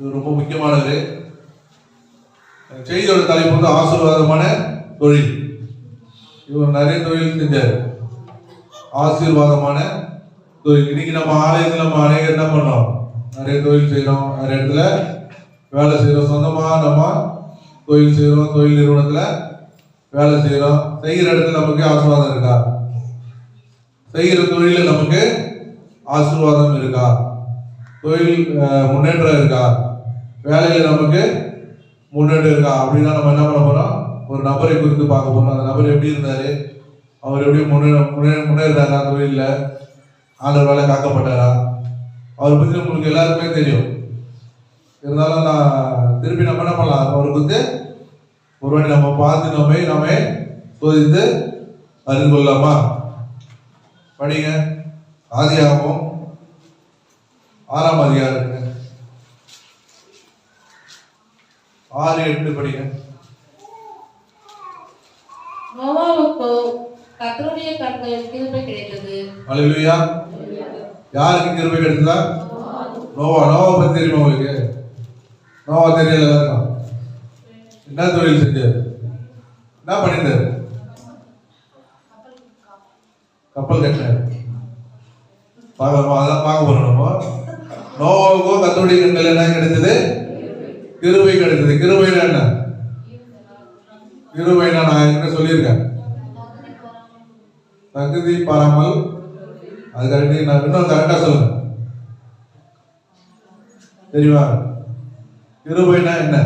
இது ரொம்ப முக்கியமானது. செய்தியோட தலைப்பு வந்து ஆசீர்வாதமான தொழில். இவர் நிறைய தொழில் செஞ்சார் ஆசீர்வாதமான தொழில். இன்னைக்கு நம்ம ஆலயத்தில் நம்ம அநேகம் என்ன பண்ணோம்? நிறைய தொழில் செய்கிறோம் நிறைய இடத்துல வேலை செய்கிறோம் சொந்தமாக நம்ம தொழில் செய்கிறோம் தொழில் நிறுவனத்தில் வேலை செய்கிறோம் செய்கிற இடத்துல நமக்கு ஆசீர்வாதம் இருக்கா? செய்கிற தொழிலில் நமக்கு ஆசீர்வாதம் இருக்கா? தொழில் முன்னேற்றம் இருக்கா? வேலையில் நமக்கு முன்னேற்றம் இருக்கா? அப்படின்னா நம்ம என்ன பண்ண போறோம்? ஒரு நபரை குறித்து பார்க்க போறோம். அந்த நபர் எப்படி இருந்தாரு? அவர் எப்படி முன்னே முன்னே முன்னேறாரா தொழிலில் ஆண்டவர் வேலை காக்கப்பட்டாரா? அவரை பற்றி உங்களுக்கு எல்லாருக்குமே தெரியும். இருந்தாலும் நான் திருப்பி நம்ம என்ன பண்ணலாம்? அவருக்கு வந்து ஒரு வாட்டி நம்ம பார்த்து நம்ம நம்ம சோதித்து அறிந்து கொள்ளலாமா? படிங்க. ஆதியாகவும் ஆறாம் அதிகாரம். ஆறு எட்டு படிங்க நோவாவுக்கோ கர்த்தருடைய கண்களில் கிருபை கிடைத்தது. அலையிலுயா யாருக்கு கிருபை கிடைத்ததா? நோவா. நோவா பத்தி தெரியுமா உங்களுக்கு? நோவா தெரியல என்ன தொழில் செஞ்சார்? என்ன பண்ணியிருந்தார் கப்பல் கட்டினார். பார்க்கலாமா அதான் பார்க்க போறோம் நம்ம. நோவாவுக்கும் கத்தோடைய கண்கள் என்ன கிடைத்தது? கிருபை கிடைத்தது. கிருபைனா என்ன? கிருபைனா நான் என்ன சொல்லியிருக்கேன். தகுதி பாராமல் அது கரெக்டி. நான் இன்னும் கரெக்டா சொல்லுங்க. தெரியுமா? கிருபைனா என்ன?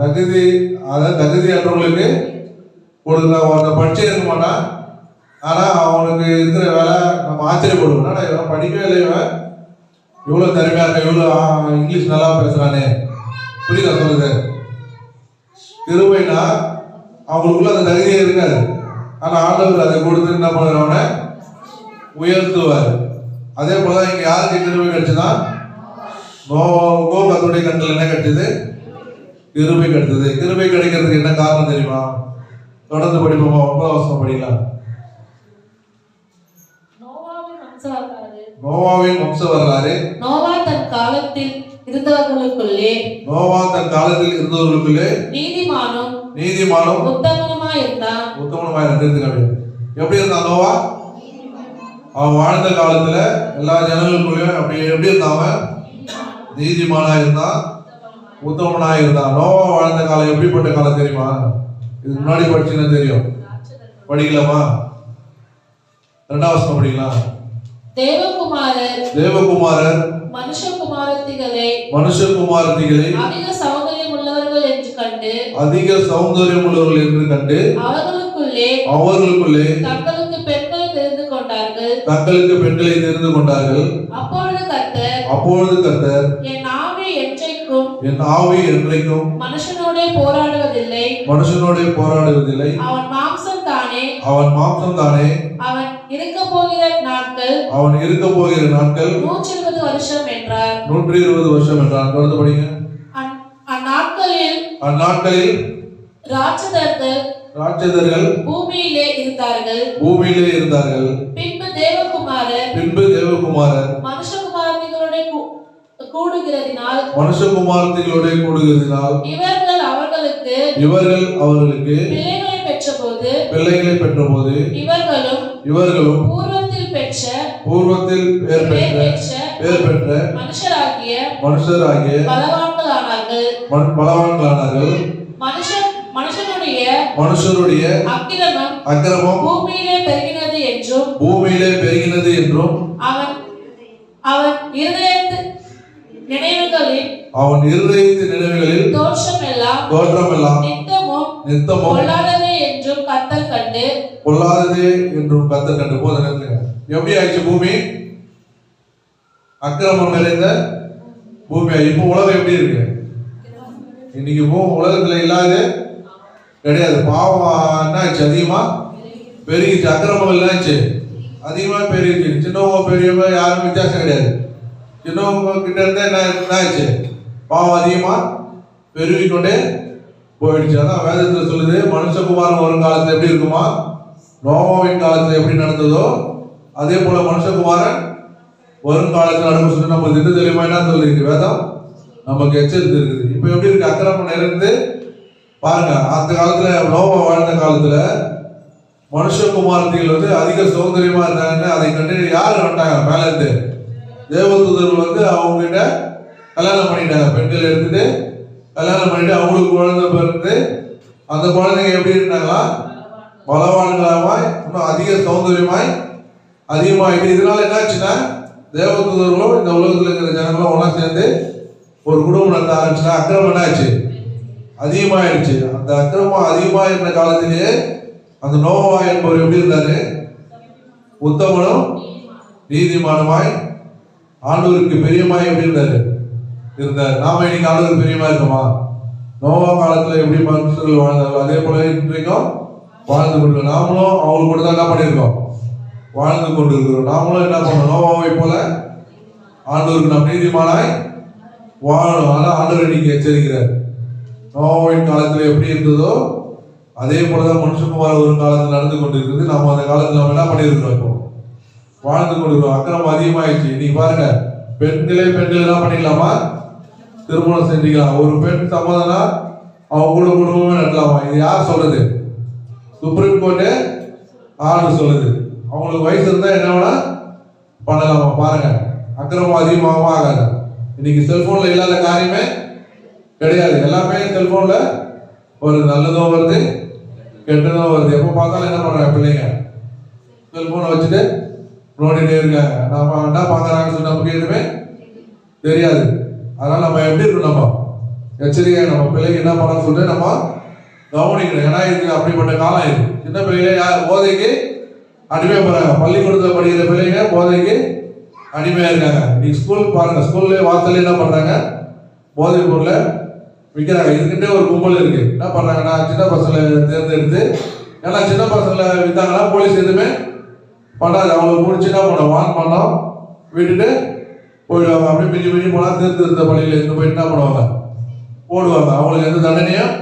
தகுதி அதாவது தகுதி அற்றவங்களுக்கு கொடுக்குற ஒருத்த படிச்சே இருக்க மாட்டான். ஆனா அவனுக்கு இருக்கிற வேலை நம்ம ஆச்சரியப்படுவோம். என்னடா இவன் படிக்கவே இல்லை இவன் எவ்வளோ திறமையா இருக்க? எவ்வளோ இங்கிலீஷ் நல்லா பேசுறானே. புரியுதா சொல்லுது? கிருபைனா அவங்களுக்குள்ள அந்த தகுதியே இருக்காது. ஆனா ஆண்டவர் அதை கொடுத்து என்ன பண்ணுற உயர்த்துவார். அதே போல இங்க யாருக்கு கிருபை கிடைச்சதா? நோவாவுக்கோ கத்தோடைய கண்ணில் என்ன கிடைச்சது கிருபை கிடைச்சது கிருபை கிடைக்கிறதுக்கு என்ன காரணம் தெரியுமா? தொடர்ந்து படிப்போமா? ஒன்பதாம் வருஷம் படிக்கலாம். நோவாவின் வம்ச வரலாறு. நோவா தன் காலத்தில் இருந்தவர்களுக்குள்ளே நோவா தன் காலத்தில் இருந்தவர்களுக்குள்ளே நீதிமானும் நீதிமானும் உத்தமனுமா இருந்தான் உத்தமனுமாய் இருந்திருக்காரு எப்படி இருந்தான் நோவா? அவன் வாழ்ந்த காலத்துல எல்லா ஜனங்களுக்குள்ளயும் அப்படி எப்படி இருந்தான் நீதிமானா இருந்தான் உத்தமனா இருந்தான் நோவா வாழ்ந்த காலம் எப்படிப்பட்ட காலம் தெரியுமா? இதுக்கு முன்னாடி படிச்சுன்னா தெரியும். படிக்கலாமா ரெண்டாம் வருஷம் படிக்கலாம். தேவகுமாரர் தேவகுமாரர் மனுஷகுமாரத்திகளை மனுஷகுமாரதிகளை அதிக சௌகரியம் உள்ளவர்கள் என்று கண்டு அதிக சௌந்தரியம் உள்ளவர்கள் என்று கண்டு அவர்களுக்குள்ளே அவர்களுக்குள்ளே தங்களுக்கு பெண்களை தெரிந்து கொண்டார்கள். தங்களுக்கு பெண்களை தெரிந்து கொண்டார்கள். அப்பொழுது கர்த்தர் அப்பொழுது கர்த்தர் என் ஆவி என்றைக்கும் என் ஆவி என்றைக்கும் மனுஷனோட போராடுவதில்லை. மனுஷனோட போராடுவதில்லை. அவன் மாம்சம் தானே அவன் மாம்சம் தானே அவன் இருக்க போகிற நாட்கள். அவன் இருக்க போகிற நாட்கள் நூற்றி இருபது வருஷம் என்றார். நூற்றி இருபது வருஷம் என்றான் தொடர்ந்து படிங்க. அந்- அந்நாட்களில் அந்நாட்களில் ராட்சதர்கள் ராட்சதர்கள் பூமியிலே இருந்தார்கள். பூமியிலே இருந்தார்கள். பின்பு தேவகுமாரர் பின்பு தேவகுமாரர் மனுஷகுமாரத்திகளுடைய கூடுகிறதினால் மனுஷகுமாரத்திகளோட கூடுகிறதினால் இவர்கள் அவர்களுக்கு இவர்கள் அவர்களுக்கு பிள்ளைகளை பெற்றபோது பிள்ளைகளை பெற்றபோது இவர்களும் இவர்களும் பூர்வத்தில் பெற்ற பூர்வத்தில் பேர் பெற்ற பேர் பெற்ற மனுஷராகிய மனுஷராகிய பலவான்களானார்கள். பலவான்களானார்கள். மனுஷன் மனுஷனுடைய மனுஷருடைய அக்கிரமம் அக்கிரமம் பூமியிலே பெருகினது என்றும் பூமியிலே பெருகினது என்றும் அவன் அவன் இருதயத்து நினைவுகளில் அவன் இருதயத்து நினைவுகளில் தோஷம் எல்லாம் தோற்றமெல்லாம் நித்தமும் நித்தமும் கொள்ளாததே என்றும் கத்தல் கண்டு பொல்லாததே என்றும் கத்த கண்டு. போத நேரத்துங்க எப்படி ஆயிடுச்சு பூமி? அக்கிரமம் நிறைந்த பூமி இப்போ உலகம் எப்படி இருக்கு? இன்னைக்கு பூ உலகத்துல இல்லாத கிடையாது. பாவம் என்ன ஆச்சு அதிகமா பெருகிச்சு அக்கிரமம் என்னாச்சு அதிகமா பெருகிச்சு சின்னவங்க பெரியவங்க யாரும் வித்தியாசம் கிடையாது. சின்னவங்க கிட்ட இருந்தா என்ன என்னாச்சு பாவம் அதிகமா பெருகிக்கொண்டே போயிடுச்சு. அதான் வேதத்தில் சொல்லுது மனுஷகுமாரன் வரும் காலத்தில் எப்படி இருக்குமா? நோவாவின் காலத்தில் எப்படி நடந்ததோ அதே போல மனுஷகுமாரன் வருங்காலத்தில் நடக்கும் சொல்லி நம்ம திட்ட தெரியுமா என்ன சொல்லிருக்கு? வேதம் நமக்கு எச்சரித்து இருக்குது இப்போ எப்படி இருக்கு? அக்கிரமம் நிறைந்து பாருங்க. அந்த காலத்துல நோவா வாழ்ந்த காலத்துல மனுஷகுமாரத்திகள் வந்து அதிக சௌந்தரியமா இருந்தாங்க அதை கண்டு யார் வந்தாங்க மேல இருந்து. தேவதூதர்கள் வந்து அவங்ககிட்ட கல்யாணம் பண்ணிட்டாங்க. பெண்கள் எடுத்துட்டு கல்யாணம் பண்ணிட்டு அவங்களுக்கு குழந்தை பிறந்து அந்த குழந்தைங்க எப்படி இருந்தாங்களா? பலவான்களாமாய் இன்னும் அதிக சௌந்தரியமாய் அதிகமாயிட்டு இதனால என்னாச்சுன்னா தேவதூதர்களும் இந்த உலகத்தில் இருக்கிற ஜனங்களும் ஒன்றா சேர்ந்து ஒரு குடும்பம் நடத்த ஆரம்பிச்சுன்னா அக்கிரமம் என்னாச்சு? அதிகமாயிடுச்சு. அந்த அக்கிரமம் அதிகமாக இருந்த காலத்திலேயே அந்த நோவா என்பவர் எப்படி இருந்தாரு? உத்தமனும் நீதிமானுமாய் ஆண்டவருக்கு பெரியமாய் எப்படி இருந்தாரு? இருந்தார். நாம இன்னைக்கு ஆண்டவருக்கு பெரியமா இருக்கோமா? நோவா காலத்துல எப்படி மனுஷர்கள் வாழ்ந்தார்கள்? அதே போல இன்றைக்கும் வாழ்ந்து கொண்டு நாமளும் அவங்க கூட தான் என்ன பண்ணியிருக்கோம்? வாழ்ந்து கொண்டு இருக்கிறோம் நாமளும் என்ன பண்ணணும்? நோவாவை போல ஆண்டவருக்கு நாம் நீதிமானாய் வாழணும் ஆனால் ஆண்டவர் இன்னைக்கு எச்சரிக்கிறார். நோவாவின் காலத்தில் எப்படி இருந்ததோ அதே போலதான் மனுஷகுமார் ஒரு காலத்தில் நடந்து கொண்டிருக்கிறது. நம்ம அந்த காலத்தில் நம்ம என்ன பண்ணியிருக்கிறோம் இப்போ? வாழ்ந்து கொண்டிருக்கிறோம். அக்கிரமம் அதிகமாயிடுச்சு. இன்னைக்கு பாருங்க பெண்களே பெண்கள் என்ன பண்ணிக்கலாமா? திருமணம் செஞ்சுக்கலாம். ஒரு பெண் சம்மதம்னா அவங்க கூட குடும்பமே நடத்தலாமா? இது யார் சொல்றது? சுப்ரீம் கோர்ட்டு ஆர்டர் சொல்லுது அவங்களுக்கு வயசு இருந்தால் என்ன வேணா பண்ணலாமா? பாருங்க. அக்கிரமம் அதிகமாகவும் ஆகாது இன்னைக்கு செல்போன்ல இல்லாத காரியமே கிடையாது. எல்லாமே செல்போன்ல ஒரு நல்லதும் வருது கெட்டதும் வருது. எப்போ பார்த்தாலும் என்ன பண்ணுறாங்க பிள்ளைங்க? செல்போனை வச்சுட்டு நோண்டிட்டே இருக்காங்க. நாம என்ன பார்க்குறாங்கன்னு சொல்லி நமக்கு எதுவுமே தெரியாது. அதனால நம்ம எப்படி இருக்கணும் நம்ம? எச்சரிக்கை நம்ம பிள்ளைங்க என்ன பண்ணணும்னு சொல்லிட்டு நம்ம கவனிக்கணும். ஏன்னா இது அப்படிப்பட்ட காலம் இது. சின்ன பிள்ளைங்களே யார் போதைக்கு அடிமையா போறாங்க பள்ளிக்கூடத்தில் படிக்கிற பிள்ளைங்க போதைக்கு அடிமையா இருக்காங்க. நீங்க ஸ்கூல் பாருங்க ஸ்கூல்ல வாசல்ல என்ன பண்றாங்க? போதை பொருளை விற்கிறாங்க இதுக்கிட்டே ஒரு கும்பல் இருக்கு. என்ன பண்றாங்கன்னா சின்ன பசங்களை தேர்ந்தெடுத்து ஏன்னா சின்ன பசங்களை வித்தாங்கன்னா போலீஸ் எதுவுமே பண்ணாது. அவங்களுக்கு முடிச்சுன்னா பண்ணோம் வான் பண்ணோம் விட்டுட்டு போயிடுவாங்க. அப்படியே மிஞ்சி மிஞ்சி போனால் திருத்த பள்ளியில் இருந்து போயிட்டு என்ன பண்ணுவாங்க? போடுவாங்க. அவங்களுக்கு எந்த தண்டனையும்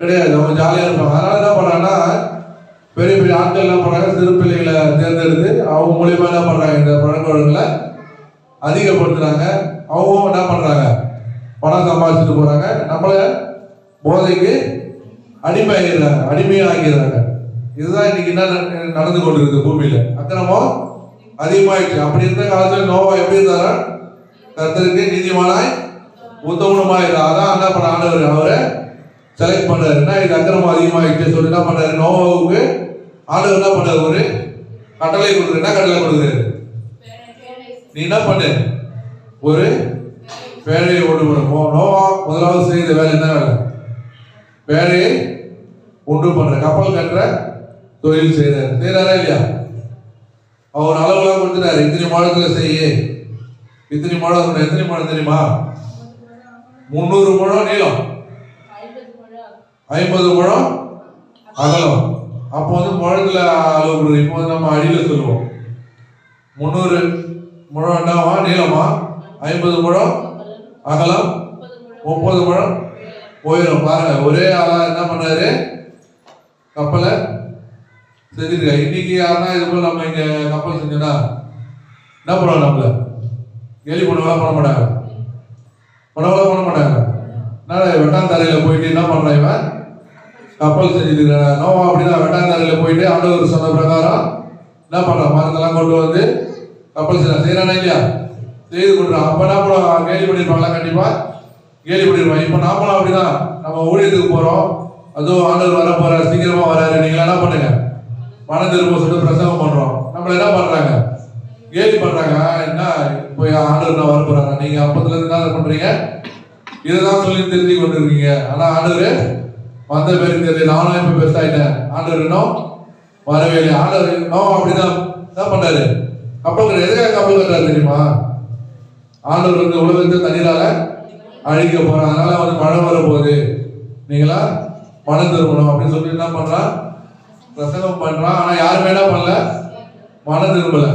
கிடையாது. அவங்க ஜாலியாக இருப்பாங்க. அதனால என்ன பண்ணாங்கன்னா பெரிய பெரிய ஆட்கள் என்ன பண்ணுறாங்க சிறு பிள்ளைகளை தேர்ந்தெடுத்து அவங்க மூலியமா என்ன பண்ணுறாங்க இந்த பழக்க வழக்கங்களை அதிகப்படுத்துறாங்க. அவங்க என்ன பண்ணுறாங்க பணம் சம்பாதிச்சுட்டு போகிறாங்க நம்மளை போதைக்கு அடிமையாகிறாங்க அடிமையாகிறாங்க இதுதான் இன்னைக்கு என்ன நட- நடந்து கொண்டிருக்கு பூமியில. அக்கிரமோ அதிகமாயிடுச்சு. அப்படி இருந்த காலத்துல நோவா எப்படி இருந்தாரா? கர்த்தருக்கு நீதிமானாய் உத்தமனுமாய் அதான் என்ன பண்ண ஆண்டவர் அவரை செலக்ட் பண்ணாரு என்ன இது அக்கிரமம் அதிகமாயிடுச்சு? சொல்லி என்ன பண்ணாரு நோவாவுக்கு ஆண்டவர் என்ன பண்ணாரு ஒரு கட்டளை கொடுக்குற என்ன கட்டளை கொடுக்குறாரு நீ என்ன பண்ணு? ஒரு வேலையை உண்டு பண்ணும் நோவா முதலாவது செய்த வேலை என்ன வேலை? வேலையை உண்டு பண்ற கப்பல் கட்டுற தொழில் செய்கிறார் செய்யறாரா இல்லையா? அவர் அளவுலாம் கொடுத்துட்டாரு. இத்தனை மாதத்துல செய்ய. இத்தனை மாதம் எத்தனை மாதம் தெரியுமா? முந்நூறு முழம் நீளம். ஐம்பது முழம் அகலம். அப்போ வந்து முழத்துல அளவு இப்போ வந்து நம்ம அடியில் சொல்லுவோம். முந்நூறு முழம் என்னவா நீளமா ஐம்பது முழம் அகலம் முப்பது முழம் உயரம். பாருங்க ஒரே ஆளா என்ன பண்ணாரு? கப்பலை செஞ்சிருக்காரு. இன்னைக்கு யாருன்னா இது போல நம்ம இங்க கப்பல் செஞ்சோம்னா என்ன பண்ணுவோம் நம்மள? கேலி பண்ணுவாங்க பண்ண மாட்டாங்க. பண்ணவெல்லாம் பண்ண மாட்டாங்க. என்ன வெட்டாந்தரையில போயிட்டு என்ன பண்றான் இவன்? கப்பல் செஞ்சு நோவா அப்படின்னா வெட்டாந்தரையில போயிட்டு ஆண்டவர் சொன்ன பிரகாரம் என்ன பண்றான் மரத்தெல்லாம் கொண்டு வந்து கப்பல் செய்யலாம் செய்யறானா இல்லையா? செய்து கொடுறான் அப்ப என்ன பண்ணுவாங்க? கேலி பண்ணிருப்பாங்களா? கண்டிப்பா. கேலி பண்ணிருப்பாங்க. இப்ப நாமளும் அப்படிதான். நம்ம ஊழியத்துக்கு போறோம். அதுவும் ஆண்டவர் வர போறாரு சீக்கிரமா வராரு. நீங்க என்ன பண்ணுங்க? மன திரும்ப சொல்லிட்டு பிரசங்கம் பண்றோம். நம்மள என்ன பண்றாங்க? கேலி பண்றாங்க. என்ன? போய் ஆண்டவர் நான் வர போறாங்க நீங்க அப்பத்துல இருந்து என்ன பண்றீங்க? இதுதான் சொல்லி தெரிஞ்சு கொண்டு இருக்கீங்க ஆனா ஆண்டவர் வந்த பேருக்கு நானும் இப்ப பெருசாயிட்டேன் ஆண்டவர் இன்னும் வரவே இல்லை ஆண்டவர் இன்னும் அப்படிதான் என்ன பண்றாரு கப்பல் கட்டுறாரு. எதுக்காக கப்பல் கட்டுறாரு தெரியுமா? ஆண்டவர் வந்து உலகத்தை தண்ணீரால அழிக்க போறான் அதனால வந்து மழை வர போகுது. நீங்களா? மனம் திரும்பணும் அப்படின்னு சொல்லி என்ன பண்றான் பிரசங்கம் பண்றான் ஆனா யாருமே என்ன பண்ணல? மனம் திரும்பல.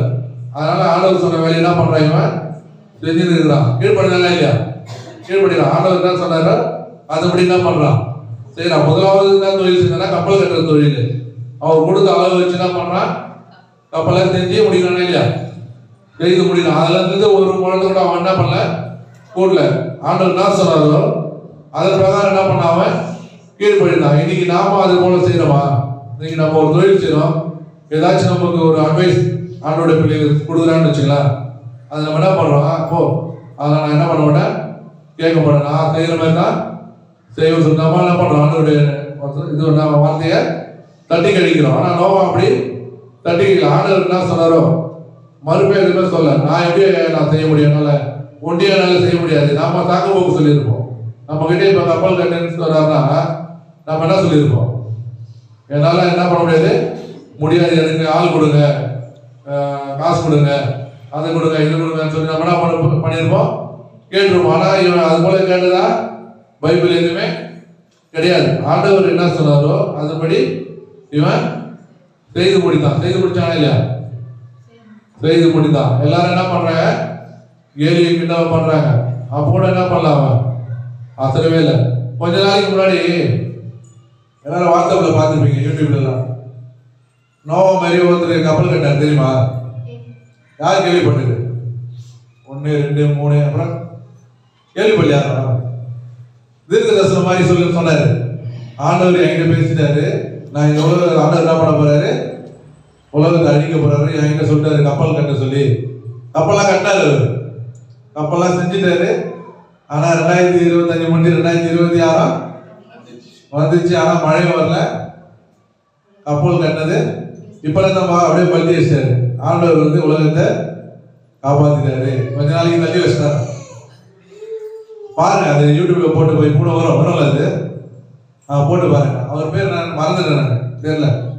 அதனால ஆண்டவர் சொன்ன வேலையை என்ன பண்றான் இவன்? செஞ்சுட்டு இருக்கிறான். கீழ்படினா இல்லையா? கீழ்படினா ஆண்டவர் என்ன சொன்னார்? அதுபடி என்ன பண்றான்? செய்யறான் முதலாவது என்ன தொழில் செஞ்சா கப்பல் கட்டுற தொழில். அவர் கொடுத்த அளவு வச்சு என்ன பண்றான் கப்பலை செஞ்சு முடிக்கிறானா இல்லையா? செய்து முடியல அதுல இருந்து ஒரு குழந்தை கூட அவன் என்ன பண்ணல? கூடல ஆண்டவர் என்ன சொன்னாரோ அதன் பிரகாரம் என்ன பண்ண அவன் கீழ்ப்படிந்தான் இன்னைக்கு நாம அது போல செய்யறோமா? இன்னைக்கு நம்ம ஒரு தொழில் செய்யறோம். ஏதாச்சும் நமக்கு ஒரு அட்வைஸ் ஆண்டோட பிள்ளைகள் கொடுக்குறான்னு வச்சுக்கலாம். அது நம்ம என்ன பண்றோம்? போ. அதெல்லாம் நான் என்ன பண்ண மாட்டேன்? கேட்க மாட்டேன். நான் செய்யற மாதிரி தான் சரி சொல்லி நம்ம என்ன பண்ணுறோம் ஆண்டோடைய இது நம்ம வார்த்தையை தட்டி கழிக்கிறோம் ஆனால் நோவா அப்படி தட்டி கழிக்கல. ஆண்டவர் என்ன சொன்னாரோ? மறுபடியும் எதுவுமே சொல்ல நான் எப்படி நான் செய்ய முடியும். என்னால் ஒண்டியாக என்னால் செய்ய முடியாது. நாம தாக்கு போக்கு சொல்லியிருப்போம். நம்ம கிட்டே இப்போ கப்பல் கட்டுன்னு சொல்கிறாருன்னா நம்ம என்ன சொல்லியிருப்போம்? என்னால் என்ன பண்ண முடியாது? முடியாது. எனக்கு ஆள் கொடுங்க. காசு கொடுங்க. அதை கொடுங்க இது கொடுங்கன்னு சொல்லி நம்ம என்ன பண்ண பண்ணியிருப்போம்? கேட்டுருப்போம். ஆனால் இவன் அது போல கேட்டதா? பைபிள் எதுவுமே கிடையாது. ஆண்டவர் என்ன சொன்னாரோ அதுபடி இவன் செய்து முடித்தான். செய்து முடிச்சானா இல்லையா? செய்து முடித்தான். எல்லாரும் என்ன பண்றாங்க? ஏலியை கிண்டவ பண்றாங்க. அப்போ கூட என்ன பண்ணலாம் அவன்? அசரவே இல்லை. கொஞ்ச நாளைக்கு முன்னாடி எல்லாரும் வாட்ஸ்அப்ல பார்த்துருப்பீங்க யூடியூப்ல எல்லாம். நோவா மாதிரி ஒருத்தர் கப்பல் கட்டார் தெரியுமா? யார் கேள்விப்பட்டது? ஒன்று ரெண்டு மூணு அப்புறம் கேள்விப்படலையா? தீர்க்க மாதிரி சொல்லி சொன்னாரு. ஆண்டவர் என்கிட்ட பேசிட்டாரு. நான் இந்த உலக ஆண்டவர் என்ன பண்ண போறாரு? உலகத்தை அழிக்க போறாரு. என்கிட்ட சொல்லிட்டாரு கப்பல் கட்ட சொல்லி. கப்பல்லாம் கட்டாரு கப்பல்லாம் செஞ்சுட்டாரு. ஆனா ரெண்டாயிரத்தி இருபத்தஞ்சு மணி ரெண்டாயிரத்தி இருபத்தி ஆறாம் வந்துச்சு. ஆனா மழை வரல. கப்பல் கட்டினது. இப்ப நம்ம அப்படியே பள்ளி வச்சாரு ஆண்டவர் வந்து உலகத்தை காப்பாத்திட்டாரு. கொஞ்ச நாளைக்கு தள்ளி வச்சிட்டாரு. பாருங்க அது யூடியூப்ல போட்டு போய் கூட வரும். வரும்ல அது? ஆ, போட்டு பாருங்க. அவர் பேர் நான் மறந்துட்டேன் தெரியல.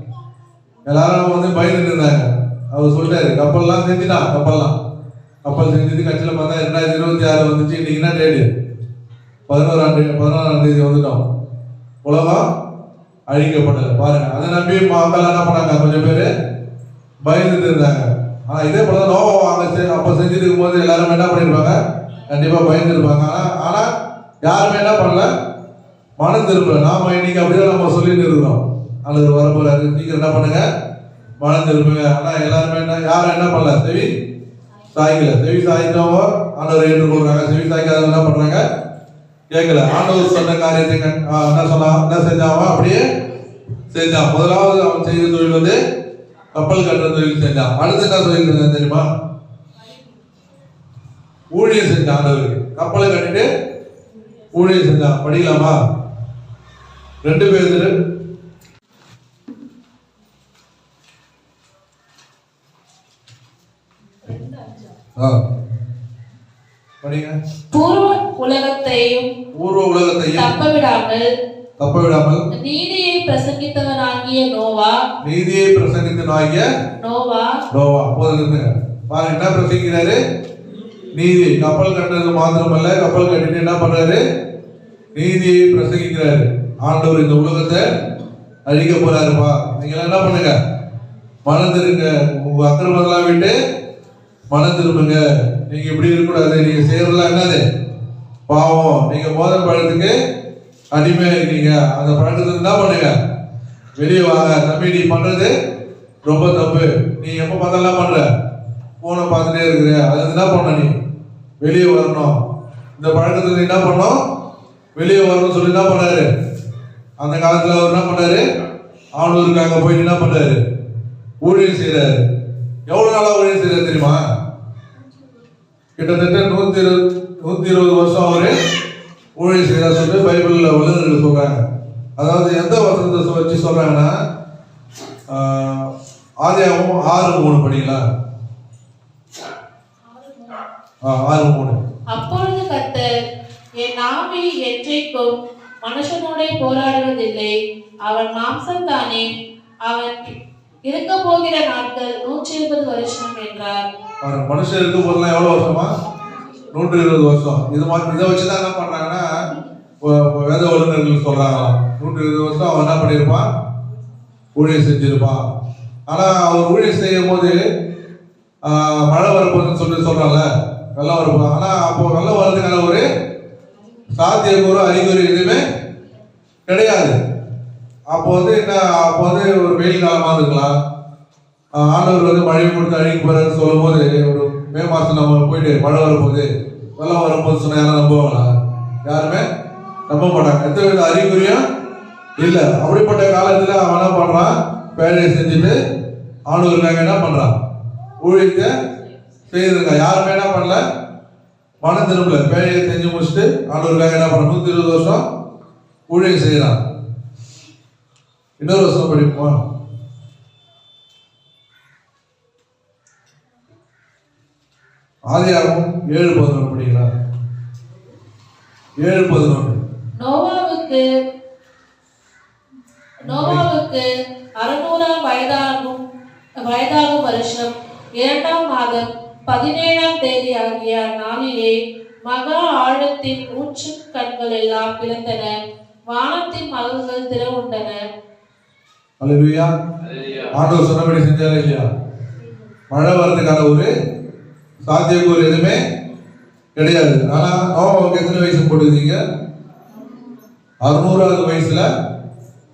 எல்லாரும் வந்து பயந்துட்டு இருந்தாங்க. அவர் சொல்லிட்டாரு கப்பல்லாம் செஞ்சுட்டான் கப்பல்லாம். கப்பல் செஞ்சது கட்சியில் பார்த்தா ரெண்டாயிரத்தி இருபத்தி ஆறு வந்துச்சு. இன்னைக்கு டேடு பதினோராம் தேதி பதினோராம் தேதி வந்துட்டோம். உலகம் அழிக்கப்பட்டது. பாருங்க. அதை நம்பி மக்கள் என்ன பண்ணாங்க? கொஞ்சம் பேர் பயந்துட்டு இருந்தாங்க. ஆனால் இதே போல தான் நோவா அப்போ செஞ்சுட்டு இருக்கும்போது எல்லாரும் என்ன பண்ணிருப்பாங்க? கண்டிப்பாக பயந்துருப்பாங்க. ஆனால் ஆனால் யாருமே என்ன பண்ணல? மனம் திரும்பல நாம இன்னைக்கு அப்படிதான் நம்ம சொல்லிட்டு இருக்கிறோம் அல்லது வரப்போறாரு. சீக்கிரம் என்ன பண்ணுங்க? மனம் திரும்புங்க ஆனால் எல்லாருமே என்ன யாரும் என்ன பண்ணல? செவி சாய்க்கல. செவி சாய்த்தவங்க ஆண்டவர் ஏற்றுக்கொள்றாங்க. செவி சாய்க்காத என்ன பண்றாங்க? கேட்கல. ஆண்டவர் சொன்ன காரியத்தை ஆ, என்ன சொன்னா? என்ன செஞ்சாவோ அப்படியே செஞ்சான். முதலாவது அவன் செய்த தொழில் வந்து கப்பல் கட்டுற தொழில் செஞ்சான். அடுத்து என்ன தொழில் செஞ்சான் தெரியுமா? ஊழியம் செஞ்சான் ஆண்டவருக்கு. கப்பலை கட்டிட்டு ஊழியம் செஞ்சான் படிக்கலாமா? ரெண்டு பேர் பூர்வ உலகத்தையும் பூர்வ உலகத்தையும் தப்ப விடாமல் தப்ப விடாமல் நீதியை பிரசங்கித்தவனாகிய நோவா. நீதியை பிரசங்கித்து ஆகிய நோவா. நோவா இருந்துங்க. பாருங்க என்ன பிரசங்கிக்கிறாரு? நீதி. கப்பல் கட்டுறது மாத்திரமல்ல கப்பல் கட்டிட்டு என்ன பண்றாரு? நீதியை பிரசங்கிக்கிறாரு. ஆண்டவர் இந்த உலகத்தை அழிக்க போறாருப்பா. நீங்க என்ன பண்ணுங்க? மனம் திருங்க உங்க அக்கிரமெல்லாம் விட்டு மனம் திரும்புங்க. நீங்க இப்படி இருக்கக்கூடாது. நீங்க செய்யறதுலாம் என்னது? பாவம். நீங்க மோதல் பழத்துக்கு அடிமையா இருக்கீங்க. அந்த பழக்கத்துல என்ன பண்ணுங்க? வெளியே வாங்க. தம்பி நீ பண்றது ரொம்ப தப்பு. நீ எப்ப பார்த்தாலாம் பண்ற? போனை பார்த்துட்டே இருக்கிற. அது என்ன பண்ண நீ? வெளியே வரணும். இந்த பழக்கத்துல என்ன பண்ணோம்? வெளியே வரணும்னு சொல்லி என்ன பண்ணாரு? அந்த காலத்துல அவர் என்ன பண்ணாரு? ஆண்டவருக்காக போயிட்டு என்ன பண்றாரு ஊழியர் செய்யறாரு எவ்வளவு நாளா ஊழியர் செய்யறாரு தெரியுமா? கிட்டத்தட்ட நூத்தி இருபது நூத்தி இருபது வருஷம் அவரு ஊழியம் செய்யறாரு சொல்லிட்டு பைபிள்ல வல்லுநர்கள் சொல்றாங்க. அதாவது எந்த வசனத்தை வச்சு சொல்றாங்கன்னா ஆதியாகவும் ஆறு மூணு படிக்கலாம் ஆ, ஆறு மூணு அப்பொழுது கர்த்தர் என் ஆவி என்றைக்கும் மனுஷனோட போராடுவதில்லை. அவன் மாம்சம் தானே அவன் இருக்க போகிற நாட்கள் நூற்றி இருபது வருஷம் என்றார். அவர் மனுஷன் போதெல்லாம் எவ்வளவு வருஷமா? நூற்றி இருபது வருஷம். இது மாதிரி இதை வச்சுதான் என்ன பண்றாங்கன்னா வேத வல்லுநர்கள் சொல்றாங்களாம். நூற்றி இருபது வருஷம் அவன் என்ன பண்ணியிருப்பான்? ஊழியம் செஞ்சிருப்பான். ஆனா அவர் ஊழியம் செய்யும் போது மழை வரப்போகுதுன்னு சொல்லி சொல்றான்ல. வெள்ளம் வரப்போ ஆனா அப்போ வெள்ளம் வர்றதுக்கான ஒரு சாத்தியக்கூறு அறிகுறி எதுவுமே கிடையாது. அப்போ வந்து என்ன அப்போ வந்து ஒரு வெயில் காலமா இருக்கலாம். ஆண்டவர் வந்து மழை கொடுத்து அழிக்க போறாருன்னு சொல்லும் போது ஒரு மே மாசம் நம்ம போயிட்டு மழை வரும்போது வெள்ளம் வரும்போது சொன்னா யாரும் நம்புவாங்களா? யாருமே நம்ப மாட்டாங்க. எந்த வித அறிகுறியும் இல்லை. அப்படிப்பட்ட காலத்துல அவன் என்ன பண்றான்? வேலையை செஞ்சுட்டு ஆண்டவருக்காக என்ன பண்றான்? ஊழியத்தை செய்திருக்கான் யாருமே என்ன பண்ணல? மனம் திரும்பல. பேழையை செஞ்சு முடிச்சுட்டு ஆண்டவருக்காக என்ன பண்ண? நூத்தி இருபது வருஷம் ஊழியம் செய்யலாம் இன்னொரு வருஷம் படிப்போம். ஆதியாகமும் ஏழு பதினொன்று படிக்கலாம் ஏழு பதினொன்று. நோவாவுக்கு நோவாவுக்கு அறுநூறாம் வயதாகும் வயதாகும் வருஷம். இரண்டாம் மாதம் பதினேழாம் தேதி ஆகிய நாளிலே மகா ஆழத்தின் ஊற்று கண்கள் எல்லாம் பிளந்தன. வானத்தின் மலர்கள் திறவுண்டன. அல்லேலூயா. ஆண்டவர் சொன்னபடி செஞ்சாரா இல்லையா? மழை வர்றதுக்கான ஒரு சாத்தியக்கூறு எதுவுமே கிடையாது. ஆனா நோவாவுக்கு எத்தனை வயசு போட்டுருந்தீங்க அறுநூறாவது வயசுல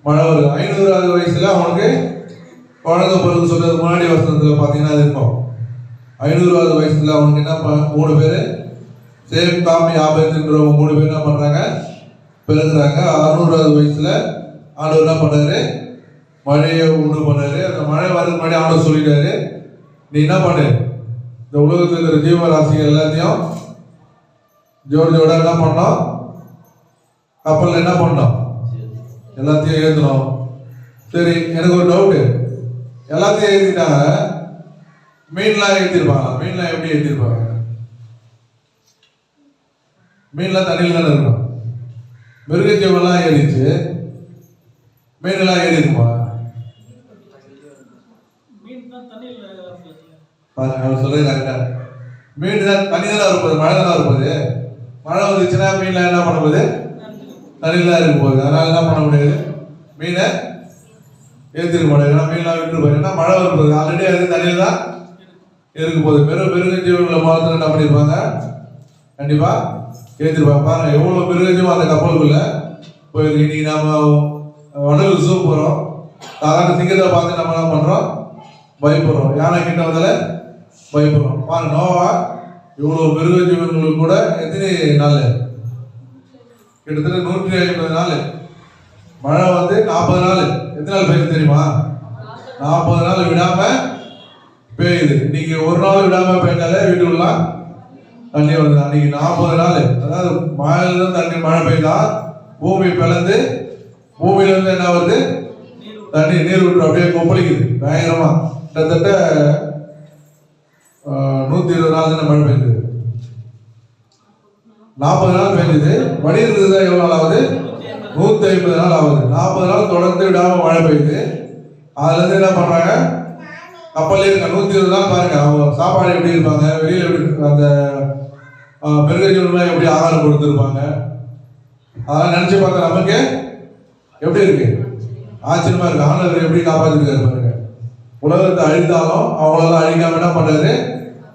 மழை வருது. ஐநூறாவது வயசுல அவனுக்கு குழந்தை பிறகு சொல்றது முன்னாடி வருஷத்துல பாத்தீங்கன்னா அது இருக்கும். ஐநூறுவாவது வயசுல அவங்க என்ன மூணு பேர்? சேம் காமி ஆபத்துன்றவங்க மூணு பேர் என்ன பண்ணுறாங்க பிறகுறாங்க அறுநூறாவது வயசுல ஆண்டவர் என்ன பண்ணாரு? மழையை உண்டு பண்ணாரு. அந்த மழை வரதுக்கு முன்னாடி ஆண்டவர் சொல்லிட்டாரு. நீ என்ன பண்ணு? இந்த உலகத்தில் இருக்கிற ஜீவராசிகள் எல்லாத்தையும் ஜோடி ஜோட என்ன பண்ணோம்? கப்பலில் என்ன பண்ணோம்? எல்லாத்தையும் ஏற்றணும் சரி எனக்கு ஒரு டவுட்டு எல்லாத்தையும் ஏற்றிட்டாங்க மீன்லாம் ஏற்றிருப்பாங்க மீன்லாம் எப்படி ஏற்றிருப்பாங்க மீன்லாம் தண்ணியில் தானே இருக்கணும் மிருகஜீவெல்லாம் ஏறிச்சு. மீன்லாம் ஏறி இருக்குமா. பாருங்க அவர் சொல்றது கரெக்டா மீன் தான் தண்ணி தானே இருப்பது மழை தானே இருப்பது மழை வந்துச்சுன்னா மீன்லாம் என்ன பண்ண போகுது? தண்ணியில் தான் இருக்க போகுது. அதனால என்ன பண்ண முடியாது? மீனை ஏற்றிருக்க முடியாது ஏன்னா மீன்லாம் விட்டு போயிரு ஏன்னா மழை வரும்போது ஆல்ரெடி அது தண்ணியில் தான் இருக்கும் போகுது? பெரும் மிருக ஜீவன்களை பார்த்து என்ன பண்ணியிருப்பாங்க. கண்டிப்பா? கேட்டிருப்பாங்க பாருங்க எவ்வளோ மிருக ஜீவன் அந்த கப்பலுக்குள்ள போயிருக்கு. இன்னைக்கு நாம வடலூர் ஜூ போறோம். சாதாரண சிங்கத்தை பார்த்து நம்ம என்ன பண்ணுறோம் பயப்படுறோம். யானை கிட்ட வந்தால பயப்படுறோம். பாருங்க நோவா இவ்வளவு மிருக ஜீவன்களுக்கு கூட எத்தனை நாள்? கிட்டத்தட்ட நூற்றி ஐம்பது நாள். மழை வந்து நாற்பது நாள். எத்தனை நாள் பெய்யுது தெரியுமா? நாற்பது நாள் விடாம பெய்யுது இன்னைக்கு ஒரு நாள் விடாம பெய்தாலே வீட்டுக்குள்ளலாம் தண்ணி வருது அன்னைக்கு நாற்பது நாள். அதாவது மழையில தண்ணி மழை பெய்தா பூமி பிளந்து பூமியில இருந்து என்ன வருது? தண்ணி நீர் விட்டு அப்படியே கொப்பளிக்குது பயங்கரமா. கிட்டத்தட்ட நூத்தி இருபது நாள் தானே மழை பெய்யுது. நாற்பது நாள் பெய்யுது. வடிகிறது தான் எவ்வளவு நாள் ஆகுது? நூத்தி ஐம்பது நாள் ஆகுது. நாற்பது நாள் தொடர்ந்து விடாம மழை பெய்யுது. அதுல இருந்து என்ன பண்றாங்க? கப்பல்ல இருக்க நூத்தி இருபது தான் பாருங்க. அவங்க சாப்பாடு எப்படி இருப்பாங்க வெளியில எப்படி அந்த ஆஹ், மிருகஜீவன்லாம் எப்படி ஆகாரம் கொடுத்துருப்பாங்க. அதெல்லாம் நினைச்சு பார்த்தா நமக்கு எப்படி இருக்கு? ஆச்சரியமா இருக்கு. ஆண்டவர் எப்படி காப்பாத்திருக்காரு பாருங்க. உலகத்தை அழித்தாலும் அவங்களால அழிக்காம என்ன பண்றாரு?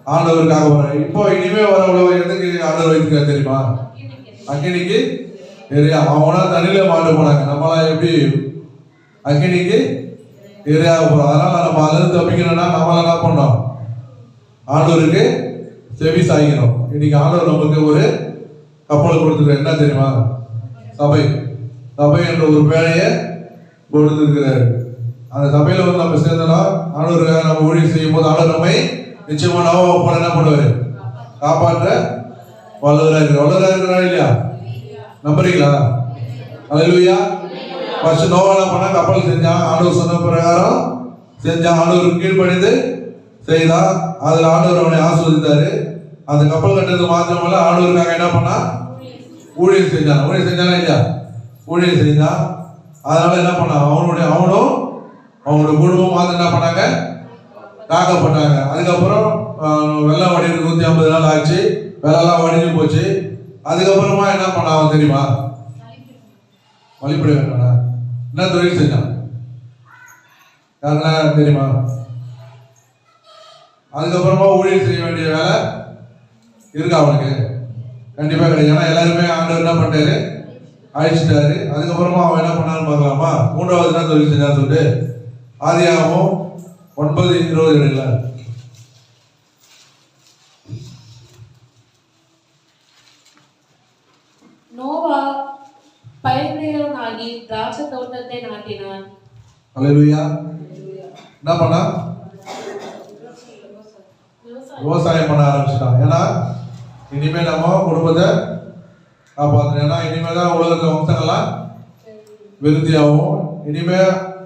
ஆண்டவருக்காக வர்றாரு இப்போ இனிமே வர உலகம் எதுக்கு ஆண்டவர் வைத்திருக்காரு தெரியுமா? அக்கினிக்கு எரியா. அவனா தண்ணியில மாண்டு போனாங்க. நம்மளாம் எப்படி அக்கினிக்கு எரியாக போறோம். அதனால நம்ம அதில் தப்பிக்கணும்னா நம்மளாம் என்ன பண்ணோம் ஆண்டவருக்கு செவி சாய்க்கணும் இன்னைக்கு ஆண்டவர் நமக்கு ஒரு கப்பலை கொடுத்துருக்காரு. என்ன தெரியுமா? சபை. சபை என்ற ஒரு பேழையை கொடுத்திருக்கிறாரு. அந்த சபையில வந்து நம்ம சேர்ந்தோம்னா ஆண்டவருக்காக நம்ம ஊழியர் செய்யும் போது ஆண்டவர் நம்மை நிச்சயமா நோவா போல என்ன பண்ணுவாரு? காப்பாற்ற வல்லவராக இருக்கிறார். வல்லவராக இருக்கிறாரா இல்லையா? நம்புறீங்களா? அல்லேலூயா ஃபர்ஸ்ட் நோவான பண்ண கப்பல் செஞ்சான் ஆண்டவர் சொன்ன பிரகாரம் செஞ்சான் ஆண்டவர் கீழ்ப்படிந்து செய்தான் அதில் ஆண்டவர் அவனை ஆஸ்வதித்தாரு அந்த கப்பல் கட்டுறது மாத்திரமல்ல ஆண்டவருக்காக என்ன பண்ணா? ஊழியம் செஞ்சான். ஊழியம் செஞ்சானா இல்லையா? ஊழியர் செஞ்சான். அதனால என்ன பண்ணான் அவனுடைய அவனும் அவனுடைய குடும்பம் மாத்திரம் என்ன பண்ணாங்க? காக்கப்பட்டாங்க அதுக்கப்புறம் வெள்ளம் வடிவு நூத்தி ஐம்பது நாள் ஆச்சு. வெள்ளெல்லாம் வடிஞ்சு போச்சு. அதுக்கப்புறமா என்ன பண்ணான் தெரியுமா? வழிபட வேண்டாம். என்ன தொழில் செஞ்சான். யாரெல்லாம் தெரியுமா? அதுக்கப்புறமா ஊழியர் செய்ய வேண்டிய வேலை இருக்கா அவனுக்கு? கண்டிப்பாக கிடைக்கும். ஏன்னா எல்லாருமே ஆண்டவர் என்ன பண்ணிட்டாரு? அழிச்சிட்டாரு. அதுக்கப்புறமா அவன் என்ன பண்ணான்னு பார்க்கலாமா? மூன்றாவது தான் தொழில் செஞ்சான்னு சொல்லிட்டு ஆதியாகவும் ஒன்பது இருபது எடுக்கலாம் நோவா பயிர் வாங்கி திராட்சை தோட்டத்தை நாட்டினான் அல்லேலூயா என்ன பண்ணா? விவசாயம் பண்ண ஆரம்பிச்சிட்டான் ஏன்னா இனிமே நம்ம குடும்பத்தை காப்பாற்றணும் ஏன்னா இனிமே தான் உலகத்துல வம்சங்கள்லாம் விருத்தியாகும். இனிமே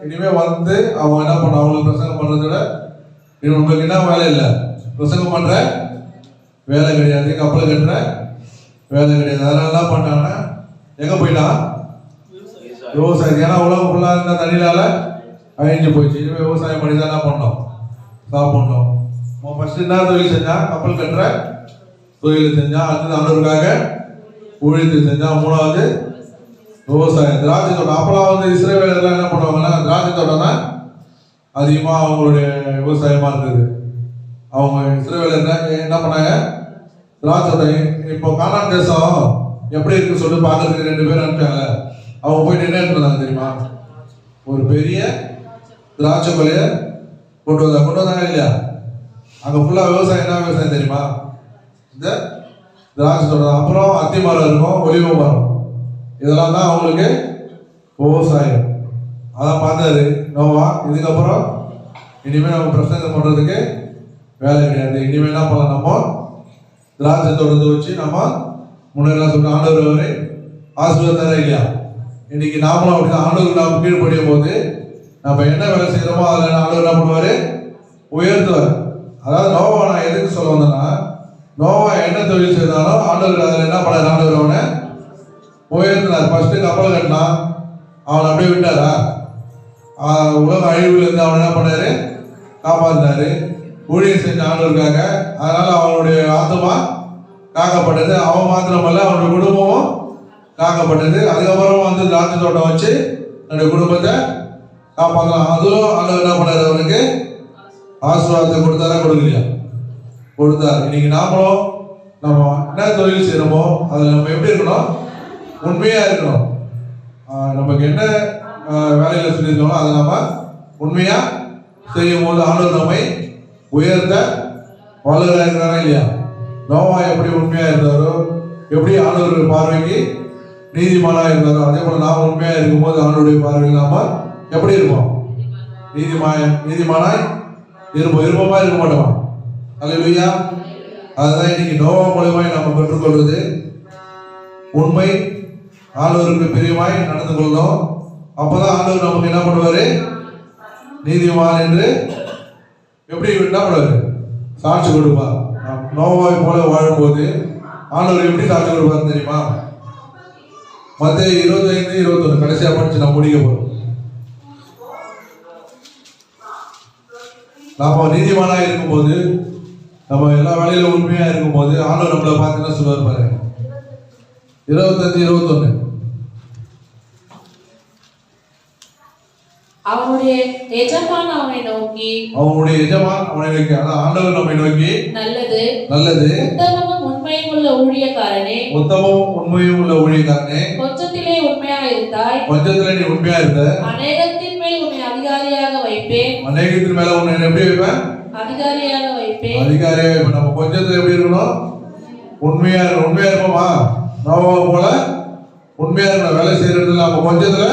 இனிமே வந்து அவங்க என்ன பண்ண அவங்களுக்கு பிரசங்கம் பண்ணுறத விட இனி உங்களுக்கு என்ன வேலை இல்லை? பிரசங்கம் பண்ற வேலை கிடையாது. கப்பல் கட்டுற வேலை கிடையாது. அதனால என்ன பண்ணாங்கன்னா எங்க போயிட்டான்? விவசாயம் ஏன்னா உலகம் ஃபுல்லாக இருந்த தண்ணினால அழிஞ்சு போச்சு. இனிமேல் விவசாயம் பண்ணி தான் என்ன பண்ணோம். சாப்பிடணும். ஃபர்ஸ்ட் என்ன தொழில் செஞ்சா? கப்பல் கட்டுற தொழில் செஞ்சா அடுத்தது ஆண்டவருக்காக ஊழியத்தை செஞ்சா மூணாவது விவசாயம். திராட்சை தோட்டம். அப்பெல்லாம் வந்து இஸ்ரேவேலர்லாம் என்ன பண்ணுவாங்கன்னா திராட்சை தோட்டம் தான் அதிகமாக அவங்களுடைய விவசாயமாக இருந்தது. அவங்க இஸ்ரேவேலர் என்ன- என்ன பண்ணாங்க? திராட்சை தோட்டம். இப்போ கானான் தேசம் எப்படி இருக்குன்னு சொல்லிட்டு பார்க்கறதுக்கு ரெண்டு பேரும் அனுப்பிச்சாங்க அவங்க போயிட்டு என்ன பண்ணாங்க தெரியுமா? ஒரு பெரிய திராட்சை கொலைய கொண்டு வந்தாங்க கொண்டு வந்தாங்க இல்லையா? அங்க ஃபுல்லா விவசாயம் என்ன விவசாயம் தெரியுமா? இந்த திராட்சை தோட்டம். அப்புறம் அத்தி மரம் இருக்கும் ஒலிவ மரம். இதெல்லாம் தான் அவங்களுக்கு விவசாயம். அதான் பார்த்தாரு நோவா. இதுக்கப்புறம் இனிமேல் நம்ம பிரச்சனை பண்றதுக்கு வேலை கிடையாது. இனிமேல் என்ன பண்ணலாம்? நம்ம திராட்சை தோட்டத்தை வச்சு நம்ம முன்னெல்லாம் சொல்ற ஆண்டவர் அவரை ஆசீர்வாதம் இல்லையா? இன்னைக்கு நாமளும் அப்படி ஆண்டவருக்கு நாம் கீழ்படியும் போது நம்ம என்ன வேலை செய்யறோமோ அதில் ஆண்டவர் என்ன பண்ணுவார்? உயர்த்துவார். அதாவது நோவா நான் எதுக்கு சொல்ல வந்தேன்னா நோவா என்ன தொழில் செய்தாலும் ஆண்டவர் அதில் என்ன பண்ணார்? ஆண்டவர் அவனை உயர்த்தினார். ஃபர்ஸ்ட் கப்பல் கட்டினான். அவனை அப்படியே விட்டாரா? உலக அழிவுல இருந்து அவன் என்ன பண்ணாரு? காப்பாற்றினாரு ஊழியர் செஞ்ச ஆண்டவருக்காக. அதனால அவனுடைய ஆத்மா காக்கப்பட்டது. அவன் மாத்திரமல்ல அவனுடைய குடும்பமும் காக்கப்பட்டது. அதுக்கப்புறம் வந்து திராட்சை தோட்டம் வச்சு என்னுடைய குடும்பத்தை காப்பாற்றலாம் அதுவும் அந்த என்ன பண்ணார் அவனுக்கு ஆசீர்வாதத்தை கொடுத்தாரா? கொடுக்கலையா? கொடுத்தார். இன்னைக்கு நாமளும் நம்ம என்ன தொழில் செய்யணுமோ அதில் நம்ம எப்படி இருக்கணும்? உண்மையா இருக்கணும். நமக்கு என்ன வேலையில் வேலையில சொல்லியிருக்கோமோ அதை நம்ம உண்மையா செய்யும் போது ஆண்டவர் நம்மை உயர்த்த வளர இருக்கிறாரா இல்லையா? நோவா எப்படி உண்மையா இருந்தாரோ எப்படி ஆண்டவர் பார்வைக்கு நீதிமானா இருந்தாரோ அதே போல நாம் உண்மையா இருக்கும்போது அவனுடைய பார்வையில் நாம எப்படி இருப்போம்? நீதிமாய நீதிமானாய் இருப்போம். இருப்போமா இருக்க மாட்டோம்? அலையா அதுதான் இன்னைக்கு நோவா மூலமாய் நம்ம பெற்றுக்கொள்வது. உண்மை ஆண்டவருக்கு பிரியமாய் நடந்து கொள்ளணும் அப்பதான் ஆண்டவர் நமக்கு என்ன பண்ணுவாரு? நீதிமான் என்று எப்படி என்ன பண்ணுவாரு சாட்சி கொடுப்பார். நோவாய் போல வாழும்போது ஆண்டவர் எப்படி சாட்சி கொடுப்பார் தெரியுமா? மத்திய இருபத்தைந்து இருபத்தொன்னு. கடைசியா படிச்சு நான் முடிக்க போறோம். நாம நீதிமானா இருக்கும்போது நம்ம எல்லா வேலையில உண்மையா இருக்கும்போது ஆண்டவர் நம்மளை பார்த்து என்ன சொல்லுவார் பாருங்க. இருபத்தஞ்சு இருபத்தொன்னு. அவனுடைய எஜமான் அவனை நோக்கி அவனுடைய எஜமான் அவனை நோக்கி. அதான் ஆண்டவர் நம்மை நோக்கி நல்லது. நல்லது. உத்தமமும் உண்மையும் உள்ள ஊழியக்காரனே. உத்தமம் உண்மையும் உள்ள ஊழியக்காரனே. கொஞ்சத்திலே உண்மையா இருந்தாய். நீ உண்மையா இருந்த அநேகத்தின் மேல் உன்னை அதிகாரியாக வைப்பேன். அநேகத்தின் மேல உன்னை எப்படி வைப்பேன்? அதிகாரியாக வைப்பேன். நம்ம கொஞ்சத்துல எப்படி இருக்கணும்? உண்மையா உண்மையா இருப்போமா? நோவாவை போல உண்மையா இருக்கணும். வேலை செய்யறதுல நம்ம கொஞ்சத்துல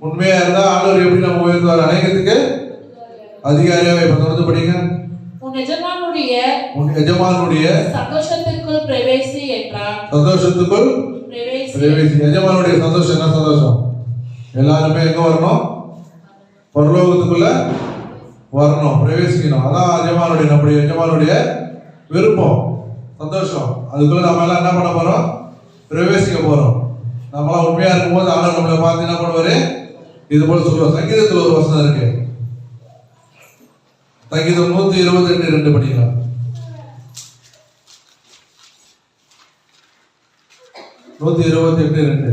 உண்மையா இருந்தா ஆண்டவர் எப்படி நம்ம உயர்த்துவார்? அநேகத்துக்கு அதிகாரியா வைப்பேன். தொடர்ந்து படிங்க. உன் எஜமானுடைய உன் எஜமானுடைய சந்தோஷத்திற்குள் பிரவேசி என்றான் சந்தோஷத்துக்குள் பிரவேசி. எஜமானுடைய சந்தோஷம் என்ன சந்தோஷம் எல்லாருமே எங்க வரணும் பரலோகத்துக்குள்ள வரணும் பிரவேசிக்கணும் அதான் எஜமானுடைய நம்முடைய எஜமானுடைய விருப்பம் சந்தோஷம் அதுக்குள்ள நம்ம எல்லாம் என்ன பண்ண போறோம் பிரவேசிக்க போறோம் நம்மளாம் உண்மையா இருக்கும்போது ஆண்டவர் நம்மளை பார்த்து என்ன பண்ணுவாரு இது போல சொல்லுவார் சங்கீதத்துல ஒரு வசனம் இருக்கு சங்கீதம் நூத்தி இருபத்தி எட்டு ரெண்டு படிக்கலாம் நூத்தி இருபத்தி எட்டு ரெண்டு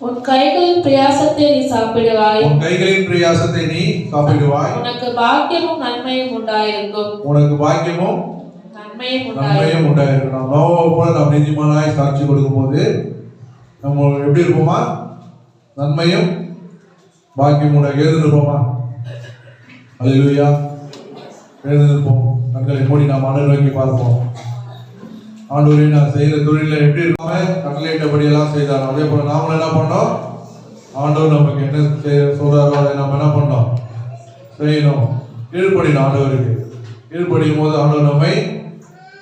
உன் கைகளின் பிரயாசத்தை நீ சாப்பிடுவாய். உன் கைகளின் பிரயாசத்தை நீ சாப்பிடுவாய். உனக்கு பாக்கியமும் நன்மையும் உண்டாயிருக்கும். உனக்கு பாக்கியமும் நன்மையும் உண்டாயிருக்கும். உண்டாயிருக்கணும் நோவை போல நாம் நீதிமானாய் சாட்சி கொடுக்கும்போது நம்ம எப்படி இருப்போமா? நன்மையும் பாக்கியம் உண்டாக எழுந்திருப்போமா? அல்லேலூயா எழுந்திருப்போம். கண்களை மூடி நாம் ஆண்டவரை நோக்கி பார்ப்போம். ஆண்டோரே நான் செய்கிற தொழிலில் எப்படி இருக்காம கட்டளையிட்டபடி எல்லாம் செய்தார். அதே போல நாமளும் என்ன பண்ணோம்? ஆண்டவர் நமக்கு என்ன செய்ய சொல்றாரோ அதை நம்ம என்ன பண்ணோம்? செய்யணும். கீழ்ப்படினோம் ஆண்டவருக்கு. கீழ்ப்படியும் போது ஆண்டவர் நம்மை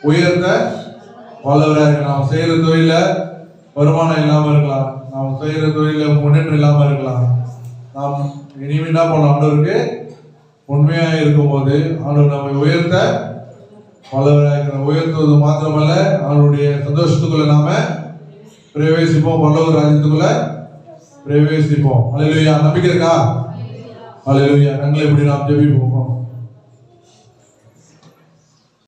உயர்த்த வல்லவராக நாம் செய்கிற தொழிலில் வருமானம் இல்லாமல் இருக்கலாம். நாம் செய்கிற தொழிலில் முன்னேற்றம் இல்லாமல் இருக்கலாம். நாம் இனிமே என்ன பண்ணலாம் ஆண்டவருக்கு உண்மையாக இருக்கும்போது ஆண்டவர் நம்மை உயர்த்த வல்லவராக உயர்த்துவது மாத்திரமல்ல அவருடைய சந்தோஷத்துக்குள்ள நாம பிரவேசிப்போம். பல்லவர் ராஜ்யத்துக்குள்ள பிரவேசிப்போம். அலையிலுயா நம்பிக்கை இருக்கா? அலையிலுயா நாங்களே இப்படி நாம் ஜெபிப்போம்.